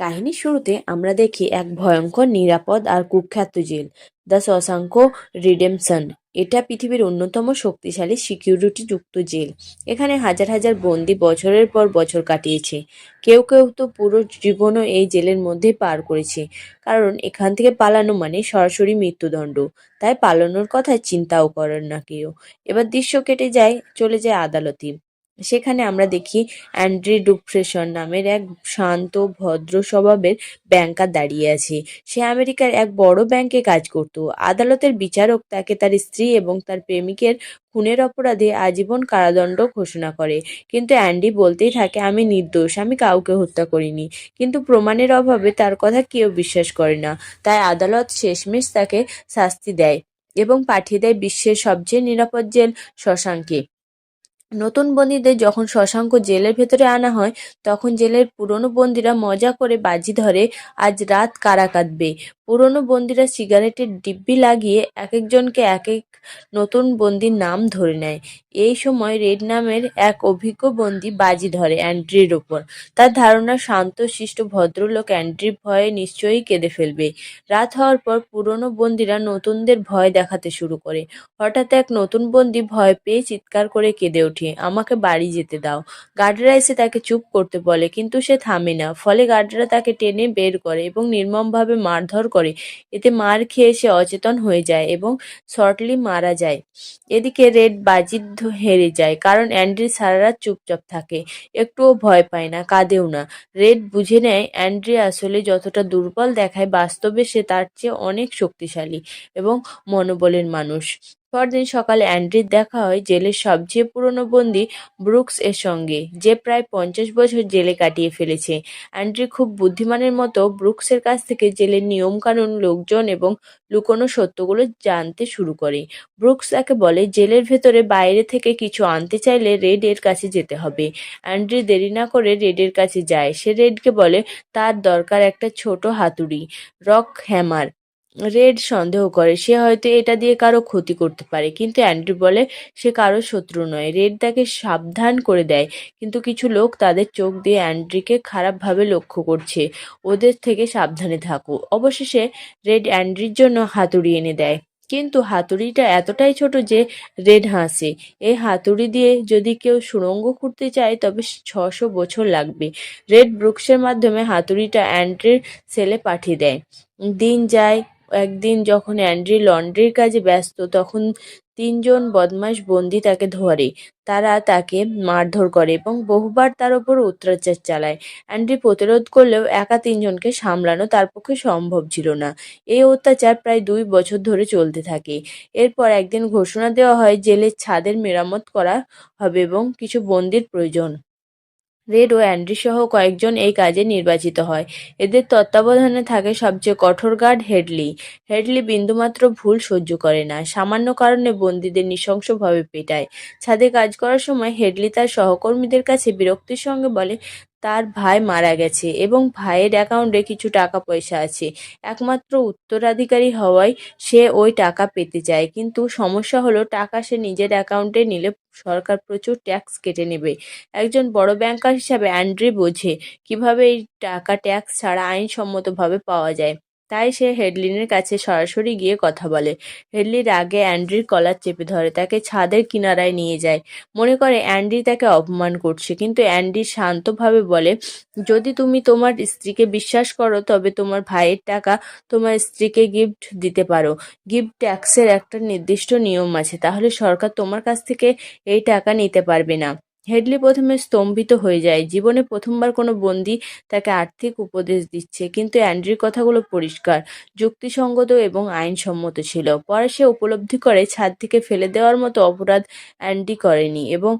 কাহিনীর শুরুতে আমরা দেখি এক ভয়ঙ্কর, নিরাপদ আর কুখ্যাত জেল, দ্য শশাঙ্ক রিডেমশন। এটা পৃথিবীর অন্যতম শক্তিশালী সিকিউরিটি যুক্ত জেল। এখানে হাজার হাজার বন্দি বছরের পর বছর কাটিয়েছে। কেউ কেউ তো পুরো জীবনও এই জেলের মধ্যে পার করেছে। কারণ এখান থেকে পালানো মানে সরাসরি মৃত্যুদণ্ড। তাই পালানোর কথা চিন্তাও করেন না কেউ। এবার দৃশ্য কেটে যায়, চলে যায় আদালতে সেখানে আমরা দেখি অ্যান্ড্রি ডুফ্রেশন নামের এক শান্ত, ভদ্র স্বভাবের ব্যাংকার দাঁড়িয়ে আছে। সে আমেরিকার এক বড় ব্যাংকে কাজ করত। আদালতের বিচারক তাকে তার স্ত্রী এবং তার প্রেমিকের খুনের অপরাধে আজীবন কারাদণ্ড ঘোষণা করে। কিন্তু অ্যান্ডি বলতেই থাকে, আমি নির্দোষ, আমি কাউকে হত্যা করিনি। কিন্তু প্রমাণের অভাবে তার কথা কেউ বিশ্বাস করে না। তাই আদালত শেষমেশ তাকে শাস্তি দেয় এবং পাঠিয়ে দেয় বিশ্বের সবচেয়ে নিরাপদ জেল শশাঙ্কে। নতুন বন্দীদের যখন শশাঙ্ক জেলের ভেতরে আনা হয়, তখন জেলের পুরনো বন্দীরা মজা করে বাজি ধরে, আজ রাত কারা কাঁদবে? পুরনো বন্দীরা সিগারেটের ডিব্বি লাগিয়ে এক একজনকে এক এক নতুন বন্দির নাম ধরে নেয়। এই সময় রেড নামের এক অভিজ্ঞ বন্দি বাজি ধরে অ্যান্ড্রির ওপর। তার ধারণা, শান্ত, শিষ্ট, ভদ্রলোক অ্যান্ড্রির ভয়ে নিশ্চয়ই কেঁদে ফেলবে। রাত হওয়ার পর পুরনো বন্দিরা নতুনদের ভয় দেখাতে শুরু করে। হঠাৎ এক নতুন বন্দি ভয় পেয়ে চিৎকার করে কেঁদে ওঠে, আমাকে বাড়ি যেতে দাও। গার্ডরা এসে তাকে চুপ করতে বলে, কিন্তু সে থামে না। ফলে গার্ডরা তাকে টেনে বের করে এবং নির্মমভাবে মারধর করে। এতে মার খেয়ে সে অচেতন হয়ে যায় এবং শর্টলি মারা যায়। এদিকে রেড বাজির ধ- হেরে যায়। কারণ অ্যান্ড্রি সারা রাত চুপচাপ থাকে, একটুও ভয় পায় না, কাঁদেও না। রেড বুঝে নেয়, অ্যান্ড্রি আসলে যতটা দুর্বল দেখায়, বাস্তবে সে তার চেয়ে অনেক শক্তিশালী এবং মনোবলের মানুষ। পরদিন সকালে অ্যান্ড্রির দেখা হয় জেলের সবচেয়ে পুরনো বন্দী ব্রুকস এর সঙ্গে, যে প্রায় পঞ্চাশ বছর জেলে কাটিয়ে ফেলেছে। অ্যান্ড্রি খুব বুদ্ধিমানের মতো ব্রুকসের কাছ থেকে জেলের নিয়মকানুন, লোকজন এবং লুকোনো সত্যগুলো জানতে শুরু করে। ব্রুকস তাকে বলে, জেলের ভেতরে বাইরে থেকে কিছু আনতে চাইলে রেড এর কাছে যেতে হবে। অ্যান্ড্রি দেরি না করে রেডের কাছে যায়। সে রেডকে বলে, তার দরকার একটা ছোট হাতুড়ি, রক হ্যামার। রেড সন্দেহ করে। সে হয়তো এটা দিয়ে কারও ক্ষতি করতে পারে, কিন্তু অ্যান্ড্রি বলে সে কারও শত্রু নয়। রেড তাকে সাবধান করে দেয়, কিন্তু কিছু লোক তাদের চোখ দিয়ে অ্যান্ড্রিকে খারাপভাবে লক্ষ্য করছে। ওদের থেকে সাবধানে থাকো। অবশেষে রেড অ্যান্ড্রির জন্য হাতুড়ি এনে দেয়। কিন্তু হাতুড়িটা এতটাই ছোট যে রেড হাসে। এই হাতুড়ি দিয়ে যদি কেউ সুড়ঙ্গ খুঁড়তে চায়, তবে ছশো বছর লাগবে। রেড ব্রুকসের মাধ্যমে হাতুড়িটা অ্যান্ড্রির সেলে পাঠিয়ে দেয়। দিন যায় একদিন যখন অ্যান্ড্রি লন্ড্রির কাজে ব্যস্ত, তখন তিনজন বদমাশ বন্দি তাকে ধরে। তারা তাকে মারধর করে এবং বহুবার তার ওপর অত্যাচার চালায়। অ্যান্ড্রি প্রতিরোধ করলেও একা তিনজনকে সামলানো তার পক্ষে সম্ভব ছিল না। এই অত্যাচার প্রায় দুই বছর ধরে চলতে থাকে। এরপর একদিন ঘোষণা দেওয়া হয়, জেলের ছাদের মেরামত করা হবে এবং কিছু বন্দির প্রয়োজন। রেড ও অ্যান্ড্রি সহ কয়েকজন এই কাজে নির্বাচিত হয়। এদের তত্ত্বাবধানে থাকে সবচেয়ে কঠোর গার্ড হেডলি। হেডলি বিন্দুমাত্র ভুল সহ্য করে না, সামান্য কারণে বন্দীদের নৃশংসভাবে পেটায়। ছাদে কাজ করার সময় হেডলি তার সহকর্মীদের কাছে বিরক্তির সঙ্গে বলে তার ভাই মারা গেছে এবং ভাইয়ের অ্যাকাউন্টে কিছু টাকা পয়সা আছে। একমাত্র উত্তরাধিকারী হওয়ায় সে ওই টাকা পেতে চায়। কিন্তু সমস্যা হলো, টাকা সে নিজের অ্যাকাউন্টে নিলে সরকার প্রচুর ট্যাক্স কেটে নেবে। একজন বড় ব্যাংকার হিসাবে অ্যান্ড্রি বোঝে কীভাবে এই টাকা ট্যাক্স ছাড়া আইনসম্মতভাবে পাওয়া যায়। তাই সে হেডলিনের কাছে সরাসরি গিয়ে কথা বলে। হেডলি রাগে অ্যান্ড্রির কলার চেপে ধরে, তাকে ছাদের কিনারায় নিয়ে যায়। মনে করে, অ্যান্ড্রি তাকে অপমান করছে। কিন্তু অ্যান্ডি শান্তভাবে বলে, যদি তুমি তোমার স্ত্রীকে বিশ্বাস করো, তবে তোমার ভাইয়ের টাকা তোমার স্ত্রীকে গিফট দিতে পারো। গিফট ট্যাক্সের একটা নির্দিষ্ট নিয়ম আছে। তাহলে সরকার তোমার কাছ থেকে এই টাকা নিতে পারবে না। হেডলি প্রথমে স্তম্ভিত হয়ে যায়। জীবনে প্রথমবার কোনো বন্দি তাকে আর্থিক উপদেশ দিচ্ছে, কিন্তু অ্যান্ড্রির কথাগুলো পরিষ্কার, যুক্তিসঙ্গত এবং আইনসম্মত ছিল। পরে সে উপলব্ধি করে ছাদ থেকে ফেলে দেওয়ার মতো অপরাধ অ্যান্ডি করেনি এবং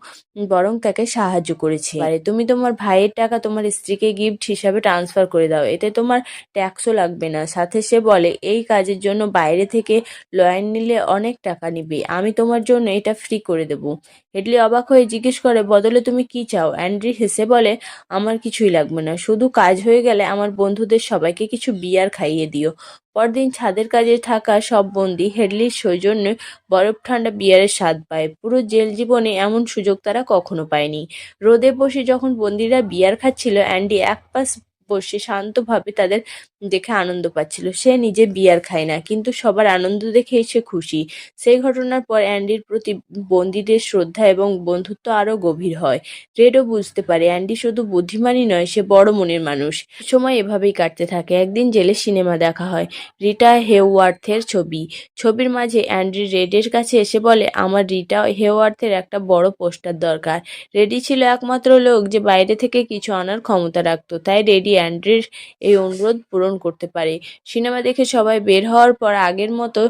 বরং তাকে সাহায্য করেছে। আরে তুমি তোমার ভাইয়ের টাকা তোমার স্ত্রীকে গিফট হিসাবে ট্রান্সফার করে দাও, এতে তোমার ট্যাক্সও লাগবে না। সাথে সে বলে, এই কাজের জন্য বাইরে থেকে লয়ার নিলে অনেক টাকা নিবে, আমি তোমার জন্য এটা ফ্রি করে দেবো। হেডলি অবাক হয়ে জিজ্ঞেস করে বদলে তুমি কি চাও? অ্যান্ড্রি হেসে বলে, আমার কিছুই লাগবে না। শুধু কাজ হয়ে গেলে আমার বন্ধুদের সবাইকে কিছু বিয়ার খাইয়ে দিও। পরদিন ছাদের কাজে থাকা সব বন্দি হেডলির সৌজন্যে বরফ ঠান্ডা বিয়ারের স্বাদ পায়। পুরো জেল জীবনে এমন সুযোগ তারা কখনো পায়নি। রোদে বসে যখন বন্দিরা বিয়ার খাচ্ছিল অ্যান্ডি এক পাশ বসে শান্তভাবে তাদের দেখে আনন্দ পাচ্ছিল। সে নিজে বিয়ার খায় না, কিন্তু সবার আনন্দ দেখে সে খুশি। সেই ঘটনার পর অ্যান্ডির প্রতি বন্দীদের শ্রদ্ধা এবং বন্ধুত্ব আরও গভীর হয়। রেডও বুঝতে পারে, অ্যান্ডি শুধু বুদ্ধিমানই নয়, সে বড় মনের মানুষ। সময় এভাবেই কাটতে থাকে। একদিন জেলে সিনেমা দেখা হয়, রিটা হেওয়ার্থের ছবি। ছবির মাঝে অ্যান্ড্রি রেডের কাছে এসে বলে, আমার রিটা হেওয়ার্থের একটা বড় পোস্টার দরকার। রেডি ছিল একমাত্র লোক যে বাইরে থেকে কিছু আনার ক্ষমতা রাখতো, তাই রেডি অ্যান্ড্রির এই অনুরোধ পূরণ করতে পারে। সিনেমা দেখে সবাই বের হওয়ার পর আগের মতো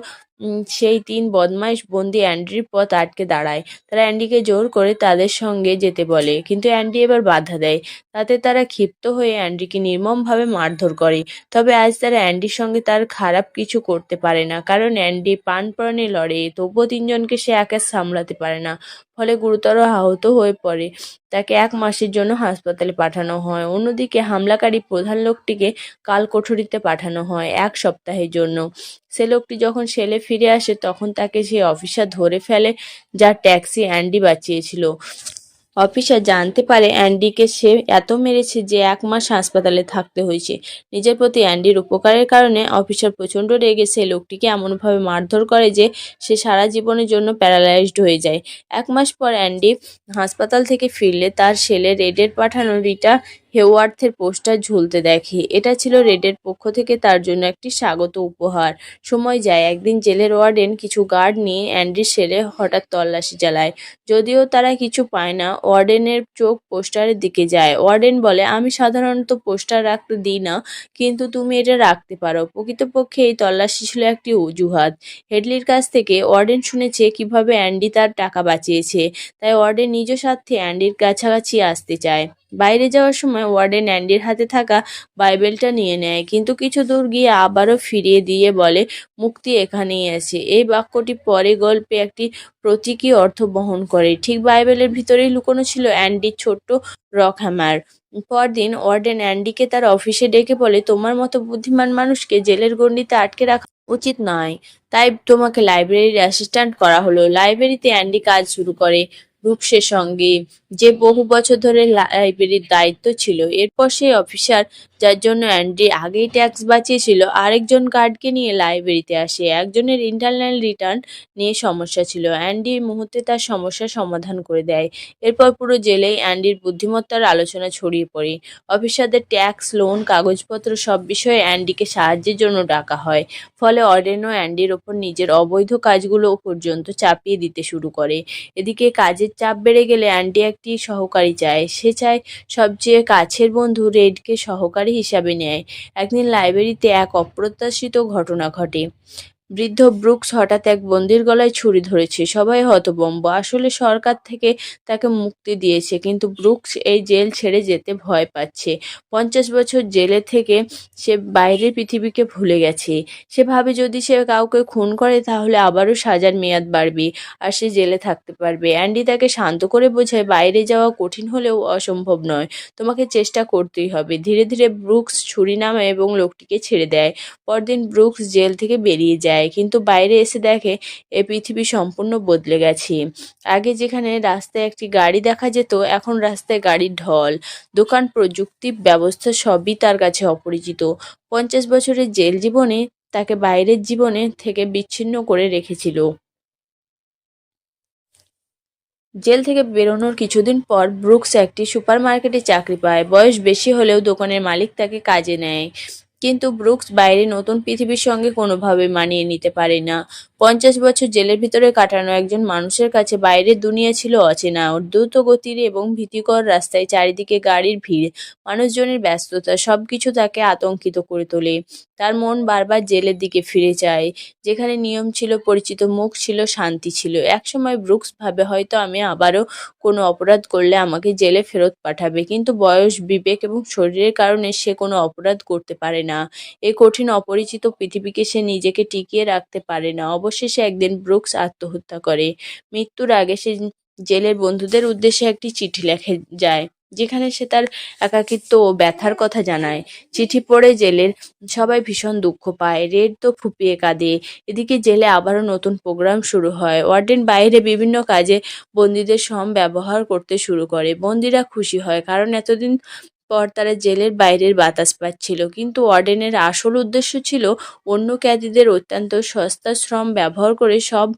সেই তিন বদমাইশ বন্দি অ্যান্ড্রির পথ আটকে দাঁড়ায়। তারা অ্যান্ডিকে জোর করে তাদের সঙ্গে যেতে বলে, কিন্তু অ্যান্ডি এবার বাধা দেয়। তাতে তারা ক্ষিপ্ত হয়ে অ্যান্ডিকে নির্মমভাবে মারধর করে। তবে আজ তারা অ্যান্ডির সঙ্গে তার খারাপ কিছু করতে পারে না, কারণ অ্যান্ডি প্রাণপণে লড়ে, তবুও তিনজনকে সে একা সামলাতে পারে না, ফলে গুরুতর আহত হয়ে পড়ে। তাকে এক মাসের জন্য হাসপাতালে পাঠানো হয়। অন্যদিকে হামলাকারী প্রধান লোকটিকে কালকোঠরিতে পাঠানো হয় এক সপ্তাহের জন্য। সে লোকটি যখন সেলে ফিরে আসে, তখন তাকে সেই অফিসার ধরে ফেলে যার ট্যাক্সি অ্যান্ডি বাঁচিয়েছিল। অফিসার জানতে পারে অ্যান্ডিকে সে এত মেরেছে যে এক মাস হাসপাতালে থাকতে হয়েছে। নিজের প্রতি অ্যান্ডির উপকারের কারণে অফিসার প্রচণ্ড রেগে সে লোকটিকে এমনভাবে মারধর করে যে সে সারা জীবনের জন্য প্যারালাইজড হয়ে যায়। এক মাস পর অ্যান্ডি হাসপাতাল থেকে ফিরলে তার ছেলে রেডের পাঠানো রিটা হেওয়ার্থের পোস্টার ঝুলতে দেখে। এটা ছিল রেডের পক্ষ থেকে তার জন্য একটি স্বাগত উপহার। সময় যায়, একদিন জেলের ওয়ার্ডেন কিছু গার্ড নিয়ে অ্যান্ডির সেলে হঠাৎ তল্লাশি চালায়। যদিও তারা কিছু পায় না, ওয়ার্ডেনের চোখ পোস্টারের দিকে যায়। ওয়ার্ডেন বলে, আমি সাধারণত পোস্টার রাখতে দিই না, কিন্তু তুমি এটা রাখতে পারো। প্রকৃতপক্ষে এই তল্লাশি ছিল একটি অজুহাত। হেডলির কাছ থেকে ওয়ার্ডেন শুনেছে কীভাবে অ্যান্ডি তার টাকা বাঁচিয়েছে। তাই ওয়ার্ডেন নিজ স্বার্থে অ্যান্ডির কাছাকাছি আসতে চায়। বাইরে যাওয়ার সময় ওয়ার্ডেন অ্যান্ডির হাতে থাকা বাইবেলটা নিয়ে নেয়। কিন্তু কিছু দূর গিয়ে আবারও ফিরিয়ে দিয়ে বলে, মুক্তি এখানেই আছে। এই বাক্যটি পরে গল্পে একটি প্রতীকী অর্থ বহন করে। ঠিক বাইবেলের ভিতরেই লুকোনো ছিল অ্যান্ডির ছোট্ট রক হ্যামার। পরদিন ওয়ার্ডেন অ্যান্ডিকে তার অফিসে ডেকে বলে, তোমার মতো বুদ্ধিমান মানুষকে জেলের গণ্ডিতে আটকে রাখা উচিত নয়। তাই তোমাকে লাইব্রেরির অ্যাসিস্ট্যান্ট করা হলো। লাইব্রেরিতে অ্যান্ডি কাজ শুরু করে। রূপসের সঙ্গে। যে বহু বছর ধরে লাইব্রেরির দায়িত্ব ছিল। এরপর সেই অফিসার যার জন্য অ্যান্ডি আগেই ট্যাক্স বাঁচিয়েছিল। আরেকজন গার্ডকে নিয়ে লাইব্রেরিতে আসে। একজনের ইন্টারনাল রিটার্ন নিয়ে সমস্যা ছিল। অ্যান্ডি মুহূর্তে তার সমস্যার সমাধান করে দেয়। এরপর পুরো জেলেই অ্যান্ডির বুদ্ধিমত্তার আলোচনা ছড়িয়ে পড়ে। অফিসারদের ট্যাক্স, লোন, কাগজপত্র সব বিষয়ে অ্যান্ডিকে সাহায্যের জন্য ডাকা হয়। ফলে অরেনও অ্যান্ডির ওপর নিজের অবৈধ কাজগুলো পর্যন্ত চাপিয়ে দিতে শুরু করে। এদিকে কাজের চাপ বেড়ে গেলে অ্যান্ডি একটি সহকারী চায়। সে চায় সবচেয়ে কাছের বন্ধু রেডকে সহকারী হিসাবে নেয়। একদিন লাইব্রেরিতে এক অপ্রত্যাশিত ঘটনা ঘটে। বৃদ্ধ ব্রুকস হঠাৎ এক বন্দির গলায় ছুরি ধরেছে। সবাই হতবম্ব। আসলে সরকার থেকে তাকে মুক্তি দিয়েছে, কিন্তু ব্রুকস এই জেল ছেড়ে যেতে ভয় পাচ্ছে। পঞ্চাশ বছর জেলে থেকে সে বাইরের পৃথিবীকে ভুলে গেছে। সে ভাবে যদি সে কাউকে খুন করে, তাহলে আবারও সাজার মেয়াদ বাড়বে আর সে জেলে থাকতে পারবে। অ্যান্ডি তাকে শান্ত করে বোঝায়, বাইরে যাওয়া কঠিন হলেও অসম্ভব নয়। তোমাকে চেষ্টা করতেই হবে। ধীরে ধীরে ব্রুকস ছুরি নামে এবং লোকটিকে ছেড়ে দেয়। পরদিন ব্রুকস জেল থেকে বেরিয়ে যায়। কিন্তু বাইরে এসে দেখে, এ পৃথিবী সম্পূর্ণ বদলে গেছে। আগে যেখানে রাস্তায় একটি গাড়ি দেখা যেত, এখন রাস্তায় গাড়ির ঢল। দোকান, প্রযুক্তি ব্যবস্থা সবই তার কাছে অপরিচিত। পঞ্চাশ বছরের জেল জীবনে তাকে বাইরের জীবনে থেকে বিচ্ছিন্ন করে রেখেছিল। জেল থেকে বেরোনোর কিছুদিন পর ব্রুকস একটি সুপারমার্কেটে চাকরি পায়। বয়স বেশি হলেও দোকানের মালিক তাকে কাজে নেয়। কিন্তু ব্রুকস বাইরে নতুন পৃথিবীর সঙ্গে কোনোভাবে মানিয়ে নিতে পারে না। পঞ্চাশ বছর জেলের ভিতরে কাটানো একজন মানুষের কাছে বাইরের দুনিয়া ছিল অচেনা। দ্রুত গতির এবং ভীতিকর রাস্তায় চারিদিকে গাড়ির ভিড়, মানুষজনের ব্যস্ততা, সবকিছু তাকে আতঙ্কিত করে তোলে। তার মন বারবার জেলের দিকে ফিরে যায়, যেখানে নিয়ম ছিল, পরিচিত মুখ ছিল, শান্তি ছিল। একসময় ব্রুকস ভাবে, হয়তো আমি আবারও কোনো অপরাধ করলে আমাকে জেলে ফেরত পাঠাবে। কিন্তু বয়স, বিবেক এবং শরীরের কারণে সে কোনো অপরাধ করতে পারে না। এই কঠিন, অপরিচিত পৃথিবীকে সে নিজেকে টিকিয়ে রাখতে পারে না। অবশেষে একদিন ব্রুকস আত্মহত্যা করে। মৃত্যুর আগে সে জেলের বন্ধুদের উদ্দেশ্যে একটি চিঠি লেখে যায়, যেখানে সে তার একাকিত্ব ও ব্যথার কথা জানায়। চিঠি পড়ে জেলের সবাই ভীষণ দুঃখ পায়। রেড তো ফুপিয়ে কাঁদে। এদিকে জেলে আবারও নতুন প্রোগ্রাম শুরু হয়। ওয়ার্ডেন বাইরে বিভিন্ন কাজে বন্দীদের সম ব্যবহার করতে শুরু করে। বন্দীরা খুশি হয়, কারণ এতদিন পর তারা জেলের বাইরের বাতাস পাচ্ছিল। কিন্তু ওয়ার্ডেনের আসল উদ্দেশ্য ছিল অন্য ক্যাদিদের অত্যন্ত সস্তা শ্রম ব্যবহার করে সব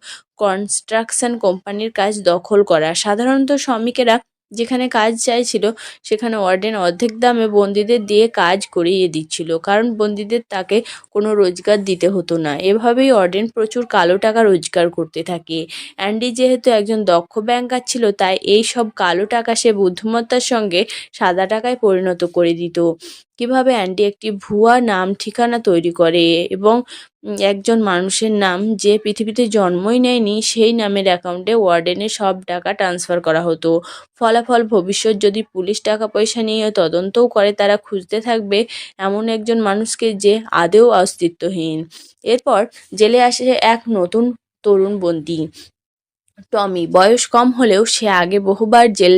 কনস্ট্রাকশন কোম্পানির কাজ দখল করা। সাধারণত শ্রমিকেরা যেখানে কাজ চাইছিল, সেখানে ওয়ার্ডেন অর্ধেক দামে বন্দীদের দিয়ে কাজ করিয়ে দিচ্ছিল, কারণ বন্দীদের তাকে কোনো রোজগার দিতে হতো না। এভাবেই অর্ডেন প্রচুর কালো টাকা রোজগার করতে থাকে। অ্যান্ডি যেহেতু একজন দক্ষ ব্যাংকার ছিল, তাই এই সব কালো টাকা সে বুদ্ধিমত্তার সঙ্গে সাদা টাকায় পরিণত করে দিত। কীভাবে অ্যান্ডি একটি ভুয়া নাম ঠিকানা তৈরি করে এবং একজন মানুষের নাম যে পৃথিবীতে জন্মই নেয়নি সেই নামের অ্যাকাউন্টে ওয়ার্ডেনে সব টাকা ট্রান্সফার করা হতো। ফলাফল ভবিষ্যৎ যদি পুলিশ টাকা পয়সা নিয়ে তদন্তও করে, তারা খুঁজতে থাকবে এমন একজন মানুষকে যে আদেও অস্তিত্বহীন। এরপর জেলে আসে এক নতুন তরুণ বন্দী। টমি। বয়স কম হলেও সে আগে বহুবার জেল,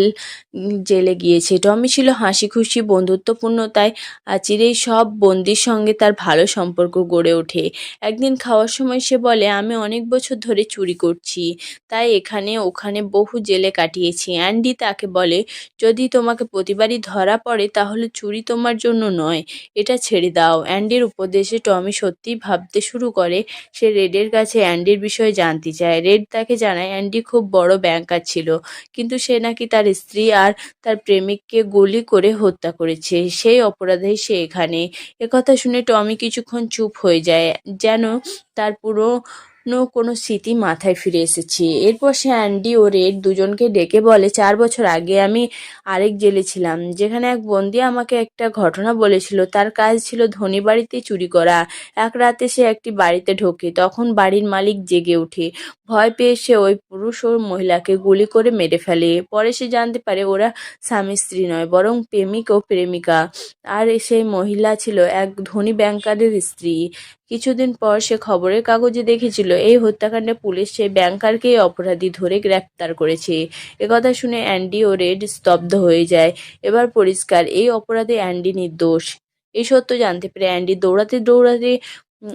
জেলে গিয়েছে। টমি ছিল হাসি খুশি বন্ধুত্বপূর্ণ, তাই চিরেই সব বন্দির সঙ্গে তার ভালো সম্পর্ক গড়ে ওঠে। একদিন খাওয়ার সময় সে বলে, আমি অনেক বছর ধরে চুরি করছি, তাই এখানে, ওখানে বহু জেলে কাটিয়েছি। অ্যান্ডি তাকে বলে, যদি তোমাকে প্রতিবারই ধরা পড়ে, তাহলে চুরি তোমার জন্য নয়, এটা ছেড়ে দাও। অ্যান্ডির উপদেশে টমি সত্যিই ভাবতে শুরু করে। সে রেডের কাছে অ্যান্ডির বিষয়ে জানতে চায়। রেড তাকে জানায় অ্যান্ডি খুব বড় ব্যাংকার ছিল। কিন্তু সে নাকি তার স্ত্রী আর তার প্রেমিককে গুলি করে হত্যা করেছে। সেই অপরাধে সে এখানে। একথা শুনে টমি কিছুক্ষণ চুপ হয়ে যায়। যেন তার পুরনো কোনো স্মৃতি মাথায় ফিরে এসেছে। এরপর সে অ্যান্ডি ও রেড দুজনকে ডেকে বলে, চার বছর আগে আমি আরেক জেলে ছিলাম, যেখানে এক বন্দি আমাকে একটা ঘটনা বলেছিল। তার কাজ ছিল ধনী বাড়িতে চুরি করা। এক রাতে সে একটি বাড়িতে ঢোকে, তখন বাড়ির মালিক জেগে ওঠে। ভয় পেয়ে সে ওই পুরুষ ও মহিলাকে গুলি করে মেরে ফেলে। পরে সে জানতে পারে ওরা স্বামী স্ত্রী নয়, বরং প্রেমিক ও প্রেমিকা। আর সেই মহিলা ছিল এক ধনী ব্যাংকারের স্ত্রী। কিছুদিন পর সে খবরের কাগজে দেখেছিল, এই হত্যাকাণ্ডে পুলিশ সেই ব্যাংকারকেই অপরাধী ধরে গ্রেপ্তার করেছে। একথা শুনে অ্যান্ডি ও রেড স্তব্ধ হয়ে যায়। এবার পরিষ্কার, এই অপরাধে অ্যান্ডি নির্দোষ। এই সত্য জানতে পেরে অ্যান্ডি দৌড়াতে দৌড়াতে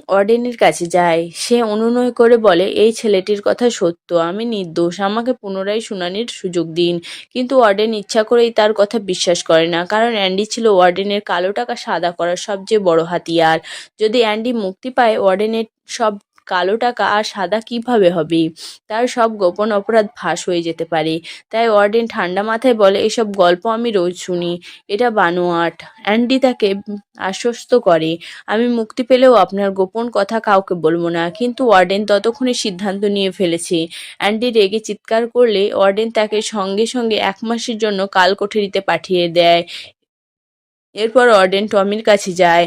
অর্ডেনের কাছে যায়। সে অনুনয় করে বলে, এই ছেলেটির কথা সত্য, আমি নির্দোষ, আমাকে পুনরায় শুনানির সুযোগ দিন। কিন্তু ওয়ার্ডেন ইচ্ছা করেই তার কথা বিশ্বাস করে না, কারণ অ্যান্ডি ছিল ওয়ার্ডেনের কালো টাকা সাদা করার সবচেয়ে বড় হাতিয়ার। যদি অ্যান্ডি মুক্তি পায় ওয়ার্ডেনের সব কালো টাকা আর সাদা কীভাবে হবে? তার সব গোপন অপরাধ ফাঁস হয়ে যেতে পারে। তাই ওয়ার্ডেন ঠান্ডা মাথায় বলে, এসব গল্প আমি রোজ শুনি। এটা বানোয়াট অ্যান্ডি তাকে আশ্বস্ত করে। আমি মুক্তি পেলেও আপনার গোপন কথা কাউকে বলব না। কিন্তু ওয়ার্ডেন ততক্ষণে সিদ্ধান্ত নিয়ে ফেলেছে। অ্যান্ডি রেগে চিৎকার করলে ওয়ার্ডেন তাকে সঙ্গে সঙ্গে এক মাসের জন্য কালকোঠরিতে পাঠিয়ে দেয়। এরপর ওয়ার্ডেন টমির কাছে যায়।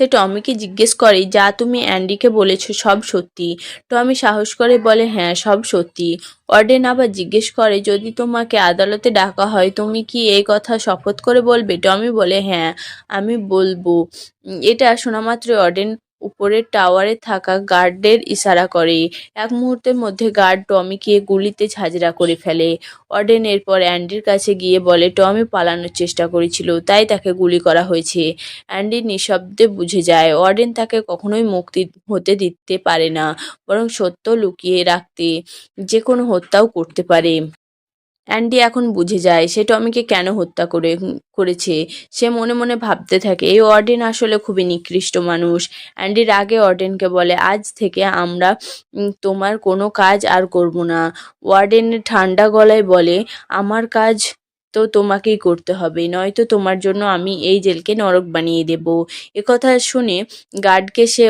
সে টমিকে জিজ্ঞেস করে, যা তুমি অ্যান্ডিকে বলেছ সব সত্যি? টমি সাহস করে বলে হ্যাঁ সব সত্যি। অর্ডেন আবার জিজ্ঞেস করে, যদি তোমাকে আদালতে ডাকা হয়, তুমি কি এই কথা শপথ করে বলবে? টমি বলে হ্যাঁ আমি বলব। এটা শোনা মাত্র ওয়ার্ডেন উপরের টাওয়ারে থাকা গার্ডের ইশারা করে। এক মুহূর্তের মধ্যে গার্ড টমিকে গুলিতে ঝাঁঝরা করে ফেলে। ওয়ার্ডেন এরপর অ্যান্ডির কাছে গিয়ে বলে, টমি পালানোর চেষ্টা করেছিল, তাই তাকে গুলি করা হয়েছে। অ্যান্ডি নিঃশব্দে বুঝে যায় ওয়ার্ডেন তাকে কখনোই মুক্তি হতে দিতে পারে না, বরং সত্য লুকিয়ে রাখতে যে কোনো হত্যাও করতে পারে। অ্যান্ডি এখন বুঝে যায়, সে টমিকে কেন হত্যা করে করেছে? সে মনে মনে ভাবতে থাকে, এই অর্ডেন আসলে খুবই নিকৃষ্ট মানুষ। অ্যান্ডির আগে অর্ডেনকে বলে, আজ থেকে আমরা তোমার কোনো কাজ আর করব না। ওয়ার্ডেন ঠান্ডা গলায় বলে, আমার কাজ তো তোমাকেই করতে হবে, নয়তো তোমার জন্য আমি এই জেলকে নরক বানিয়ে দেব। একথা শুনে গার্ডকে সে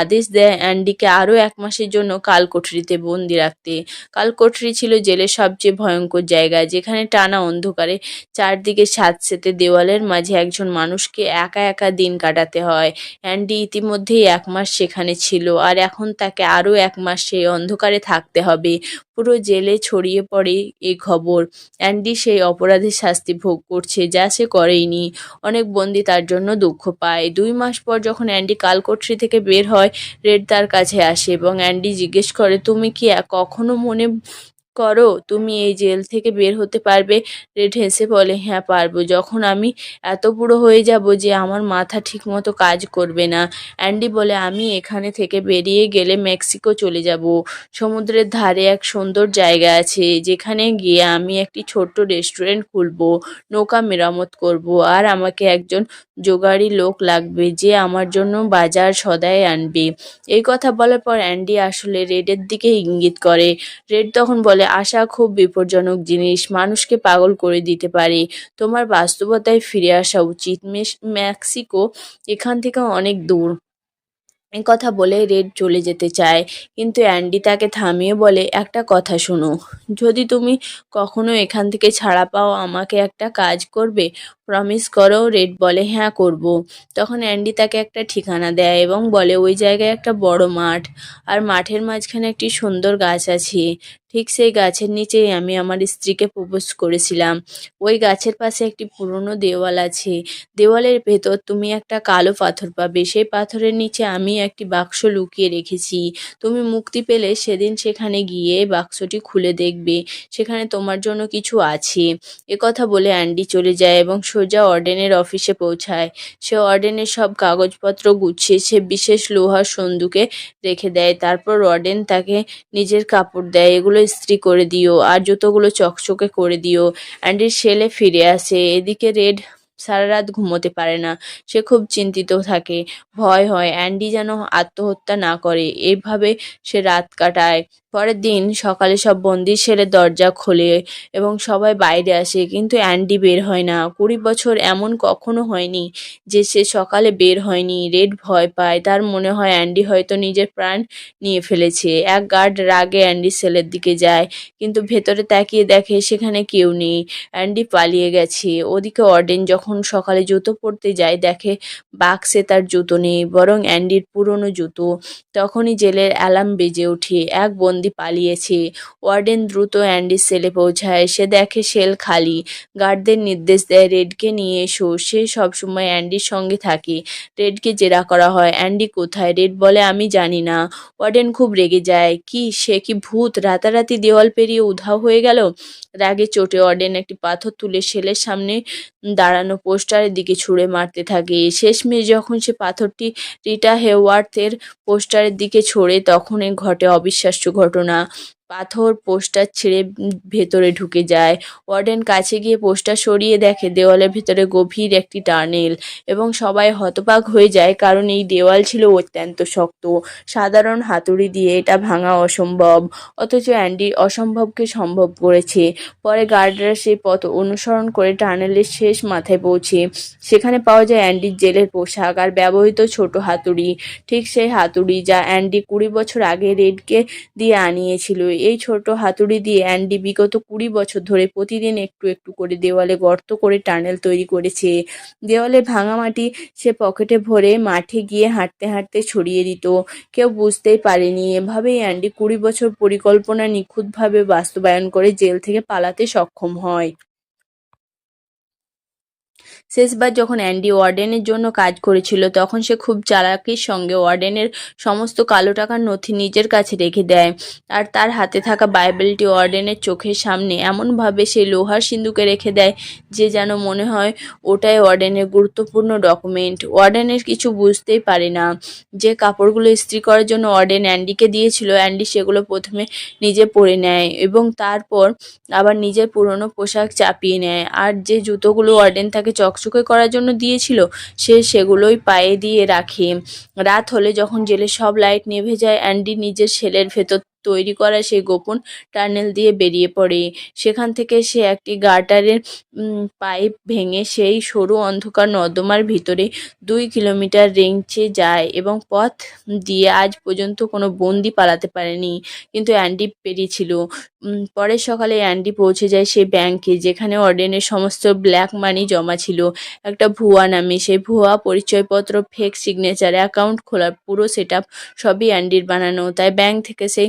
আদেশ দেয় অ্যান্ডিকে আরও এক মাসের জন্য কালকোঠরিতে বন্দি রাখতে। কালকোঠরি ছিল জেলের সবচেয়ে ভয়ঙ্কর জায়গা, যেখানে টানা অন্ধকারে চারদিকে স্যাঁতসেঁতে দেওয়ালের মাঝে একজন মানুষকে একা একা দিন কাটাতে হয়। অ্যান্ডি ইতিমধ্যেই এক মাস সেখানে ছিল, আর এখন তাকে আরও এক মাস সেই অন্ধকারে থাকতে হবে। পুরো জেলে ছড়িয়ে পড়ে এ খবর। অ্যান্ডি সেই অপরাধের শাস্তি ভোগ করছে, যা সে করেইনি। অনেক বন্দি তার জন্য দুঃখ পায়। দুই মাস পর যখন অ্যান্ডি কালকোঠরি থেকে বের হয়, রেড তার কাছে আসে এবং অ্যান্ডি জিজ্ঞেস করে, তুমি কি কখনো মনে করো, তুমি এই জেল থেকে বের হতে পারবে। রেড হেসে বলে হ্যাঁ পারব। যখন আমি এত বুড়ো হয়ে যাব যে আমার মাথা ঠিকমতো কাজ করবে না। অ্যান্ডি বলে, আমি এখানে থেকে বেরিয়ে গেলে মেক্সিকো চলে যাব। সমুদ্রের ধারে এক সুন্দর জায়গা আছে, যেখানে গিয়ে আমি একটি ছোট্ট রেস্টুরেন্ট খুলবো, নৌকা মেরামত করব, আর আমাকে একজন জোগাড়ি লোক লাগবে যে আমার জন্য বাজার সদাই আনবে। এই কথা বলার পর অ্যান্ডি আসলে রেডের দিকে ইঙ্গিত করে। রেড তখন বলে আশা খুব বিপজ্জনক জিনিস। মানুষকে পাগল করে দিতে পারে। তোমার বাস্তবতায় ফিরে আসা উচিত। মেক্সিকো এখান থেকে অনেক দূর। কথা বলে রেড চলে যেতে চায়। কিন্তু অ্যান্ডি তাকে থামিয়ে বলে, একটা কথা শোনো। যদি তুমি কখনো এখান থেকে ছাড়া পাও, আমাকে একটা কাজ করবে? প্রমিস করো, রেড বলে হ্যাঁ করব। তখন অ্যান্ডি তাকে একটা ঠিকানা দেয় এবং বলে, ওই জায়গায় একটা বড় মাঠ। আর মাঠের মাঝখানে একটি সুন্দর গাছ আছে। ঠিক সেই গাছের নিচেই আমি আমার স্ত্রীকে প্রপোজ করেছিলাম। ওই গাছের পাশে একটি পুরনো দেওয়াল আছে। দেওয়ালের ভেতর তুমি একটা কালো পাথর পাবে। সেই পাথরের নিচে আমি একটি বাক্স লুকিয়ে রেখেছি। তুমি মুক্তি পেলে সেদিন সেখানে গিয়ে বাক্সটি খুলে দেখবে। সেখানে তোমার জন্য কিছু আছে। কথা বলে অ্যান্ডি চলে যায় এবং সোজা অর্ডেনের অফিসে পৌঁছায়। সে অর্ডেনের সব কাগজপত্র গুছিয়ে সে বিশেষ লোহার সন্দুকে রেখে দেয়। তারপর অর্ডেন তাকে নিজের কাপড় দেয়। এগুলো ইস্ত্রি করে দিও, আর জুতোগুলো চকচকে করে দিও। অ্যান্ডির ছেলে ফিরে আসে, এদিকে রেড সারা রাত ঘুমোতে পারে না, সে খুব চিন্তিত থাকে। ভয় হয়, অ্যান্ডি যেন আত্মহত্যা না করে, এভাবে সে রাত কাটায়। পরের দিন সকালে সব বন্দি ছেলে দরজা খোলে এবং সবাই বাইরে আসে, কিন্তু অ্যান্ডি বের হয় না। কুড়ি বছর এমন কখনো হয়নি যে সে সকালে বের হয়নি। রেড ভয় পায়, তার মনে হয় অ্যান্ডি হয়তো নিজের প্রাণ নিয়ে ফেলেছে। এক গার্ড রাগে অ্যান্ডি সেলের দিকে যায়, কিন্তু ভেতরে তাকিয়ে দেখে সেখানে কেউ নেই। অ্যান্ডি পালিয়ে গেছে। ওদিকে অর্ডেন যখন সকালে জুতো পরতে যায়, দেখে বাক্সে তার জুতো নেই, বরং অ্যান্ডির পুরনো জুতো। তখনই জেলের অ্যালার্ম বেজে ওঠে। এক বন্দি পালিয়েছে। ওয়ার্ডেন দ্রুত অ্যান্ডির সেলে পৌঁছায়। সে দেখে সেল খালি। গার্ডদের নির্দেশ দেয় রেডকে নিয়ে এসো। সে সবসময় অ্যান্ডির সঙ্গে থাকে। রেডকে জেরা করা হয়, অ্যান্ডি কোথায়? রেড বলে, আমি জানি না। ওয়ার্ডেন খুব রেগে যায়। কি? সে কি ভূত? রাতারাতি দেওয়াল পেরিয়ে উধাও হয়ে গেল? রাগে চোটে ওয়ার্ডেন একটি পাথর তুলে সেলের সামনে দাঁড়ানো পোস্টারের দিকে ছুঁড়ে মারতে থাকে। শেষমেশ যখন সে পাথরটি রিটা হেওয়ার্থের পোস্টারের দিকে ছোড়ে, তখনই ঘটে অবিশ্বাস্য ঘটনা। ঘটনা পাথর পোস্টার ছেড়ে ভেতরে ঢুকে যায়। ওয়ার্ডেন কাছে গিয়ে পোস্টার সরিয়ে দেখে, দেওয়ালের ভেতরে গভীর একটি টানেল এবং সবাই হতবাক হয়ে যায় কারণ এই দেওয়াল ছিল অত্যন্ত শক্ত। সাধারণ হাতুড়ি দিয়ে এটা ভাঙা অসম্ভব, অথচ অ্যান্ডি অসম্ভবকে সম্ভব করেছে। পরে গার্ডরা সেই পথ অনুসরণ করে টানেলের শেষ মাথায় পৌঁছে। সেখানে পাওয়া যায় অ্যান্ডির জেলের পোশাক আর ব্যবহৃত ছোট হাতুড়ি। ঠিক সেই হাতুড়ি যা অ্যান্ডি কুড়ি বছর আগে রেডকে দিয়ে আনিয়েছিল। এই ছোট হাতুড়ি দিয়ে অ্যান্ডি বিগত কুড়ি বছর ধরে প্রতিদিন একটু একটু করে দেওয়ালে গর্ত করে টানেল তৈরি করেছে। দেওয়ালে ভাঙা মাটি সে পকেটে ভরে মাঠে গিয়ে হাঁটতে হাঁটতে ছড়িয়ে দিত। কেউ বুঝতেই পারেনি। এভাবেই অ্যান্ডি কুড়ি বছর পরিকল্পনা নিখুঁতভাবে বাস্তবায়ন করে জেল থেকে পালাতে সক্ষম হয়। শেষবার যখন অ্যান্ডি ওয়ার্ডেনের জন্য কাজ করেছিল, তখন সে খুব চালাকির সঙ্গে ওয়ার্ডেনের সমস্ত কালো টাকার নথি নিজের কাছে রেখে দেয় আর তার হাতে থাকা বাইবেলটি ওয়ার্ডেনের চোখের সামনে এমনভাবে সে লোহার সিন্ধুকে রেখে দেয় যে যেন মনে হয় ওটাই ওয়ার্ডেনের গুরুত্বপূর্ণ ডকুমেন্ট। ওয়ার্ডেনের কিছু বুঝতেই পারে না যে কাপড়গুলো ইস্ত্রি করার জন্য ওয়ার্ডেন অ্যান্ডিকে দিয়েছিল। অ্যান্ডি সেগুলো প্রথমে নিজে পরে নেয় এবং তারপর আবার নিজের পুরনো পোশাক চাপিয়ে নেয়। আর যে জুতোগুলো ওয়ার্ডেন তাকে চকচকে করার জন্য দিয়েছিল, সে সেগুলোই পায়ে দিয়ে রাখে। রাত হলে যখন জেলে সব লাইট নেভে যায়, অ্যান্ডি নিজের সেলের ভেতর তৈরি করা সেই গোপন টানেল দিয়ে বেরিয়ে পড়ে। সেখান থেকে সে একটি গার্টারের পাইপ ভেঙে সেই সরু অন্ধকার নর্দমার ভিতরে দুই কিলোমিটার রেঞ্চে যায় এবং পথ দিয়ে আজ পর্যন্ত কোনো বন্দি পালাতে পারেনি। কিন্তু অ্যান্ডি পেরিয়েছিল। পরের সকালে অ্যান্ডি পৌঁছে যায় সেই ব্যাংকে যেখানে অর্ডেনের সমস্ত ব্ল্যাক মানি জমা ছিল। একটা ভুয়া নামে। সেই ভুয়া পরিচয়পত্র ফেক সিগনেচার অ্যাকাউন্ট খোলার পুরো সেট সবই অ্যান্ডির বানানো। তাই ব্যাংক থেকে সেই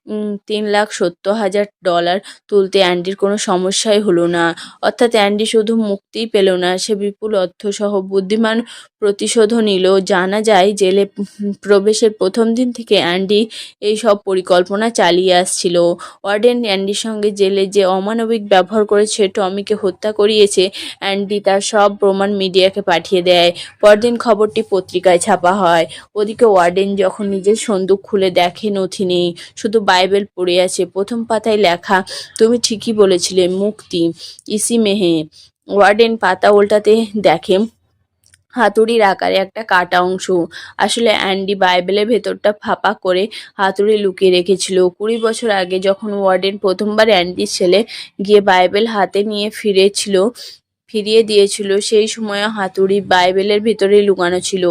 তিন লাখ সত্তর হাজার ডলার তুলতে অ্যান্ডির কোনো সমস্যাই হলো না। অর্থাৎ অ্যান্ডি শুধু মুক্তিই পেল না, সে বিপুল অর্থসহ বুদ্ধিমান প্রতিশোধও নিল। জানা যায়, জেলে প্রবেশের প্রথম দিন থেকে অ্যান্ডি এই সব পরিকল্পনা চালিয়ে আসছিল। ওয়ার্ডেন অ্যান্ডির সঙ্গে জেলে যে অমানবিক ব্যবহার করেছে, টমিকে হত্যা করিয়েছে, অ্যান্ডি তার সব প্রমাণ মিডিয়াকে পাঠিয়ে দেয়। পরদিন খবরটি পত্রিকায় ছাপা হয়। ওদিকে ওয়ার্ডেন যখন নিজের সন্দুক খুলে দেখে নথি নেই, শুধু বাইবেল পড়ে আছে। প্রথম পাতায় লেখা, তুমি ঠিকই বলেছিলে, মুক্তি। ইসি মেহে, ওয়ার্ডেন পাতা উল্টাতে দেখে, হাতুড়ির আকারে একটা কাটা অংশ। আসলে অ্যান্ডি বাইবেলের ভেতরটা ফাঁপা করে হাতুড়ি লুকিয়ে রেখেছিল। কুড়ি বছর আগে যখন ওয়ার্ডেন প্রথমবার অ্যান্ডির ছেলে গিয়ে বাইবেল হাতে নিয়ে ফিরেছিল ফিরিয়ে দিয়েছিল, সেই সময় হাতুড়ি বাইবেলের ভিতরে লুকানো ছিল।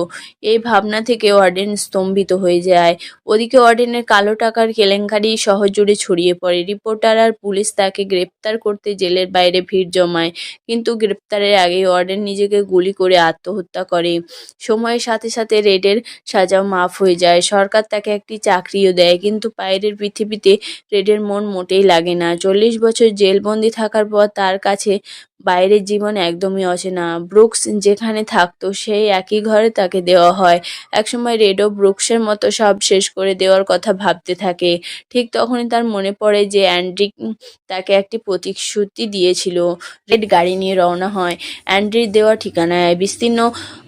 এই ভাবনা থেকে ওয়ার্ডেন স্তম্ভিত হয়ে যায়। ওদিকে ওয়ার্ডেনের কালো টাকার কেলেঙ্কারি শহর জুড়ে ছড়িয়ে পড়ে। রিপোর্টার আর পুলিশ তাকে গ্রেপ্তার করতে জেলের বাইরে ভিড় জমায়। কিন্তু গ্রেপ্তারের আগে ওয়ার্ডেন নিজেকে গুলি করে আত্মহত্যা করে। সময়ের সাথে সাথে রেডের সাজাও মাফ হয়ে যায়। সরকার তাকে একটি চাকরিও দেয়, কিন্তু বাইরের পৃথিবীতে রেডের মন মোটেই লাগে না। চল্লিশ বছর জেলবন্দি থাকার পর তার কাছে বাইরের জীবন একদমই অচেনা। ব্রুকস যেখানে থাকতো, সেই একই ঘরে তাকে দেওয়া হয়। একসময় রেডও ব্রুকসের মতো সব শেষ করে দেওয়ার কথা ভাবতে থাকে। ঠিক তখনই তার মনে পড়ে যে অ্যান্ড্রিক তাকে একটি প্রতিশ্রুতি দিয়েছিল। রেড গাড়ি নিয়ে রওনা হয়। অ্যান্ড্রির দেওয়া ঠিকানায় বিস্তীর্ণ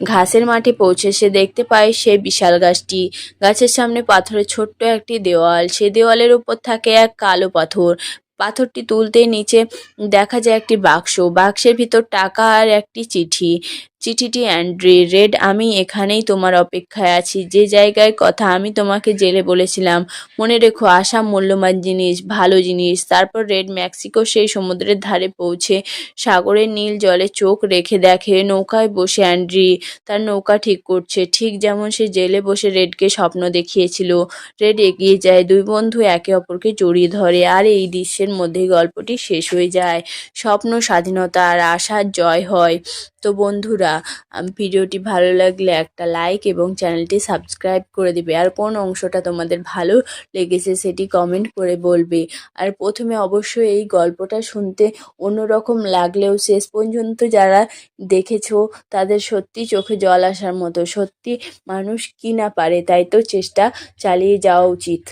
ঘাসের মাঠে পৌঁছে সে দেখতে পায় সে বিশাল গাছটি। গাছের সামনে পাথরের ছোট্ট একটি দেওয়াল। সে দেওয়ালের উপর থাকে এক কালো পাথর। পাথরটি তুলতে নিচে দেখা যায় একটি বাক্স। বাক্সের ভিতর টাকা আর একটি চিঠি। চিঠিটি, অ্যান্ড্রি। রেড, আমি এখানেই তোমার অপেক্ষায় আছি। যে জায়গায় কথা আমি তোমাকে জেলে বলেছিলাম, মনে রেখো আশা মূল্যবান জিনিস, ভালো জিনিস। তারপর রেড, মেক্সিকো সেই সমুদ্রের ধারে পৌঁছে সাগরের নীল জলে চোখ রেখে দেখে, নৌকায় বসে অ্যান্ড্রি, তার নৌকা ঠিক করছে। ঠিক যেমন সে জেলে বসে রেডকে স্বপ্ন দেখিয়েছিল। রেড এগিয়ে যায়, দুই বন্ধু একে অপরকে জড়িয়ে ধরে, আর এই দৃশ্যের মধ্যে গল্পটি শেষ হয়ে যায়। স্বপ্ন স্বাধীনতা আর আশার জয় হয়। তো বন্ধুরা ভিডিওটি ভালো লাগলে একটা লাইক এবং চ্যানেলটি সাবস্ক্রাইব করে দিবে। আর কোন অংশটা তোমাদের ভালো লেগেছে সেটি কমেন্ট করে বলবে। আর প্রথমে অবশ্যই এই গল্পটা শুনতে অন্যরকম লাগলেও শেষ পর্যন্ত যারা দেখেছ, তাদের সত্যি চোখে জল আসার মতো। সত্যি মানুষ কি না পারে, তাই তো চেষ্টা চালিয়ে যাওয়া উচিত।